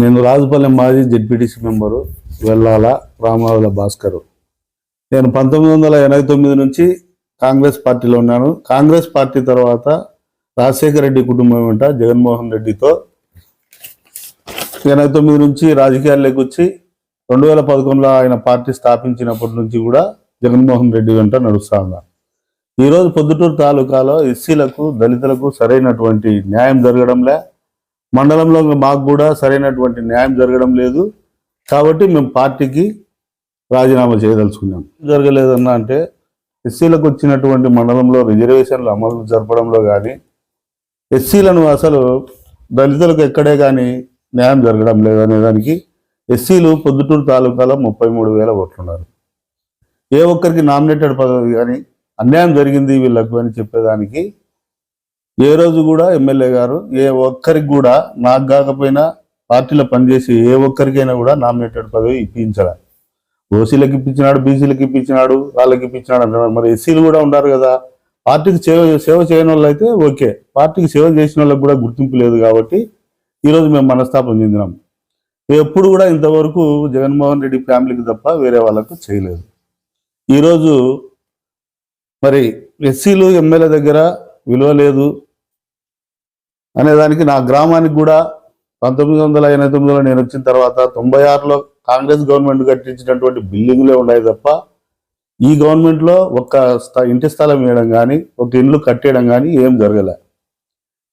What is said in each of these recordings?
నేను రాజుపల్లెం మాజీ ZPTC member Vellala Ramavula Bhaskar. నేను పంతొమ్మిది వందల ఎనభై తొమ్మిది నుంచి కాంగ్రెస్ పార్టీలో ఉన్నాను. కాంగ్రెస్ పార్టీ తర్వాత రాజశేఖర రెడ్డి కుటుంబం వెంట జగన్మోహన్ రెడ్డితో ఎనభై తొమ్మిది నుంచి రాజకీయాల్లోకి వచ్చి రెండు వేల పదకొండులో ఆయన పార్టీ స్థాపించినప్పటి నుంచి కూడా జగన్మోహన్ రెడ్డి వెంట నడుస్తా ఉన్నారు. ఈరోజు పొద్దుటూరు తాలూకాలో ఎస్సీలకు దళితులకు సరైనటువంటి న్యాయం జరగడంలే. మండలంలో మాకు కూడా సరైనటువంటి న్యాయం జరగడం లేదు. కాబట్టి మేము పార్టీకి రాజీనామా చేయదలుచుకున్నాం. జరగలేదన్నా అంటే ఎస్సీలకు వచ్చినటువంటి మండలంలో రిజర్వేషన్లు అమలు జరపడంలో కానీ ఎస్సీలను అసలు దళితులకు ఎక్కడే కానీ న్యాయం జరగడం లేదనే దానికి ఎస్సీలు పొద్దుటూరు తాలూకాలో ముప్పై మూడు వేల ఓట్లున్నారు. ఏ ఒక్కరికి నామినేటెడ్ పదవి కానీ అన్యాయం జరిగింది వీళ్ళకు అని చెప్పేదానికి ఏ రోజు కూడా ఎమ్మెల్యే గారు ఏ ఒక్కరికి కూడా నాకు కాకపోయినా పార్టీలో పనిచేసి ఏ ఒక్కరికైనా కూడా నామినేటెడ్ పదవి ఇప్పించడా ఓసీలకు ఇప్పించినాడు బీసీలకు ఇప్పించినాడు వాళ్ళకి ఇప్పించినాడు అంటున్నారు. మరి ఎస్సీలు కూడా ఉన్నారు కదా. పార్టీకి సేవ సేవ చేయని వాళ్ళు అయితే ఓకే. పార్టీకి సేవ చేసిన వాళ్ళకి కూడా గుర్తింపు లేదు కాబట్టి ఈరోజు మేము మనస్తాపం చెందినాం. ఎప్పుడు కూడా ఇంతవరకు జగన్మోహన్ రెడ్డి ఫ్యామిలీకి తప్ప వేరే వాళ్ళకు చేయలేదు. ఈరోజు మరి ఎస్సీలు ఎమ్మెల్యే దగ్గర విలువ లేదు అనేదానికి నా గ్రామానికి కూడా పంతొమ్మిది వందల ఎనభై తొమ్మిదిలో నేను వచ్చిన తర్వాత తొంభై ఆరులో కాంగ్రెస్ గవర్నమెంట్ కట్టించినటువంటి బిల్డింగ్లే ఉన్నాయి తప్ప ఈ గవర్నమెంట్లో ఒక స్థ- ఇంటి స్థలం వేయడం కానీ ఒక ఇల్లు కట్టేయడం కానీ ఏం జరగలే.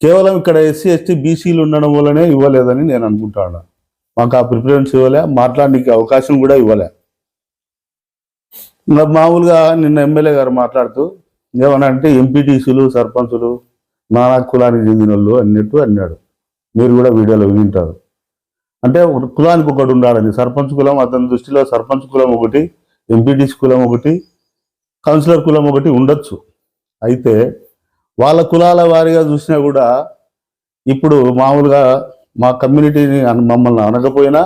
కేవలం ఇక్కడ ఎస్సీ ఎస్టీ బీసీలు ఉండడం వల్లనే ఇవ్వలేదని నేను అనుకుంటాను మాకు ఆ ప్రిఫరెన్స్ ఇవ్వలే మాట్లాడడానికి అవకాశం కూడా ఇవ్వలే. మామూలుగా నిన్న ఎమ్మెల్యే గారు మాట్లాడుతూ ఏమన్నా అంటే ఎంపీటీసీలు సర్పంచులు నానా కులానికి చెందిన వాళ్ళు అన్నట్టు అన్నాడు. మీరు కూడా వీడియోలో వింటారు. అంటే ఒక కులానికి ఒకటి ఉండాలని సర్పంచ్ కులం అతని దృష్టిలో సర్పంచ్ కులం ఒకటి ఎంపీటీసీ కులం ఒకటి కౌన్సిలర్ కులం ఒకటి ఉండొచ్చు. అయితే వాళ్ళ కులాల వారిగా చూసినా కూడా ఇప్పుడు మామూలుగా మా కమ్యూనిటీని మమ్మల్ని అనకపోయినా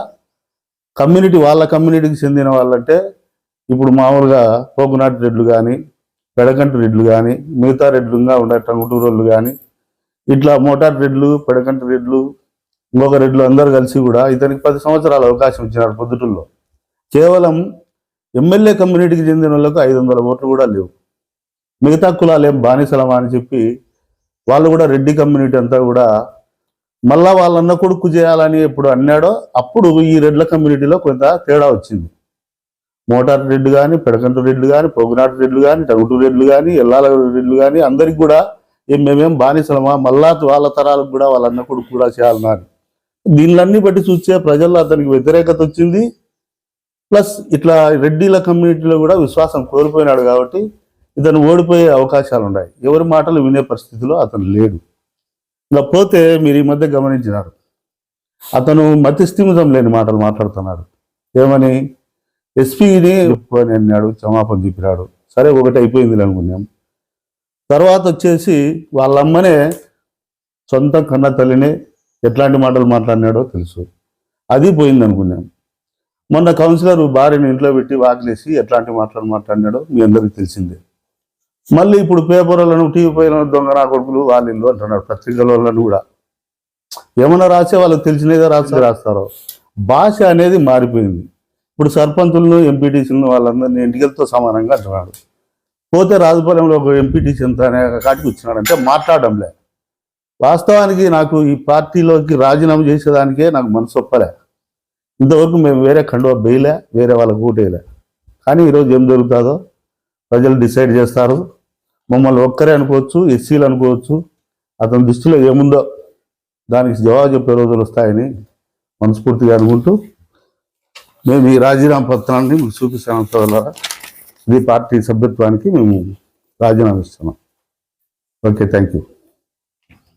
కమ్యూనిటీ వాళ్ళ కమ్యూనిటీకి చెందిన వాళ్ళంటే ఇప్పుడు మామూలుగా కోకునాట్ రెడ్లు కానీ పెడకంటి రెడ్లు కానీ మిగతా రెడ్లుగా ఉండే టంగుటూరోళ్ళు కానీ ఇట్లా మోటార్ రెడ్లు పెడకంటి రెడ్లు ఇంకొక రెడ్లు అందరు కలిసి కూడా ఇతనికి పది సంవత్సరాల అవకాశం ఇచ్చినారు పొద్దుటూరులో. కేవలం ఎమ్మెల్యే కమ్యూనిటీకి చెందిన వాళ్ళకు ఐదు వందల ఓట్లు కూడా లేవు. మిగతా కులాలు ఏం బానిసలమా అని చెప్పి వాళ్ళు కూడా రెడ్డి కమ్యూనిటీ అంతా కూడా మళ్ళా వాళ్ళన్న కొడుకు చేయాలని ఎప్పుడు అన్నాడో అప్పుడు ఈ రెడ్ల కమ్యూనిటీలో కొంత తేడా వచ్చింది. మోటార్ రెడ్లు కానీ పెడకంటు రెడ్లు కానీ పొగునాటు రెడ్లు కానీ టగుటు రెడ్లు కానీ ఎల్లాల రెడ్లు కానీ అందరికి కూడా మేమేం బానిసలమా? మళ్ళా వాళ్ళ తరాలకు కూడా వాళ్ళ అన్న కొడుకు కూడా చేయాలన్నా దీనిలన్నీ బట్టి చూస్తే ప్రజల్లో అతనికి వ్యతిరేకత వచ్చింది. ప్లస్ ఇట్లా రెడ్డిల కమ్యూనిటీలో కూడా విశ్వాసం కోల్పోయినాడు కాబట్టి ఇతను ఓడిపోయే అవకాశాలు ఉన్నాయి. ఎవరి మాటలు వినే పరిస్థితిలో అతను లేడు. ఇలా పోతే మీరు ఈ మధ్య గమనించినారు. అతను మతిస్థిమితం లేని మాటలు మాట్లాడుతున్నాడు ఏమని? ఎస్పీని అని అన్నాడు క్షమాపణ చెప్పినాడు. సరే ఒకటి అయిపోయింది అనుకున్నాం. తర్వాత వచ్చేసి వాళ్ళమ్మనే సొంత కన్న తల్లిని ఎట్లాంటి మాటలు మాట్లాడినాడో తెలుసు. అది పోయింది అనుకున్నాం. మొన్న కౌన్సిలర్ భార్యని ఇంట్లో పెట్టి వాకిలేసి ఎట్లాంటి మాటలు మాట్లాడినాడో మీ అందరికీ తెలిసిందే. మళ్ళీ ఇప్పుడు పేపర్లను టీవీ పైన దొంగ నా కొడుకులు వాళ్ళ ఇల్లు అంటున్నారు పత్రికల వాళ్ళని కూడా. ఏమైనా రాసే వాళ్ళకి తెలిసినదే రాసి రాస్తారో. భాష అనేది మారిపోయింది. ఇప్పుడు సర్పంచులను ఎంపీటీసీలను వాళ్ళందరినీ ఎన్నికలతో సమానంగా అంటున్నాడు పోతే రాజపాలెంలో ఒక ఎంపీటీసీ ఎంత అనే కాటికి వచ్చినాడంటే మాట్లాడడంలే. వాస్తవానికి నాకు ఈ పార్టీలోకి రాజీనామా చేసేదానికే నాకు మనసు ఒప్పలే. ఇంతవరకు మేము వేరే కండువ వేయలే వేరే వాళ్ళకు ఓటేయలే కానీ ఈరోజు ఏం జరుగుతుందో ప్రజలు డిసైడ్ చేస్తారు. మమ్మల్ని ఒక్కరే అనుకోవచ్చు ఎస్సీలు అనుకోవచ్చు. అతని దృష్టిలో ఏముందో దానికి జవాబు చెప్పే రోజులు వస్తాయని మనస్ఫూర్తిగా అనుకుంటూ మేము ఈ రాజీనామా పత్రాన్ని మీకు చూపిస్తాం ద్వారా ఇది పార్టీ సభ్యత్వానికి మేము రాజీనామా ఇస్తున్నాం. Okay thank you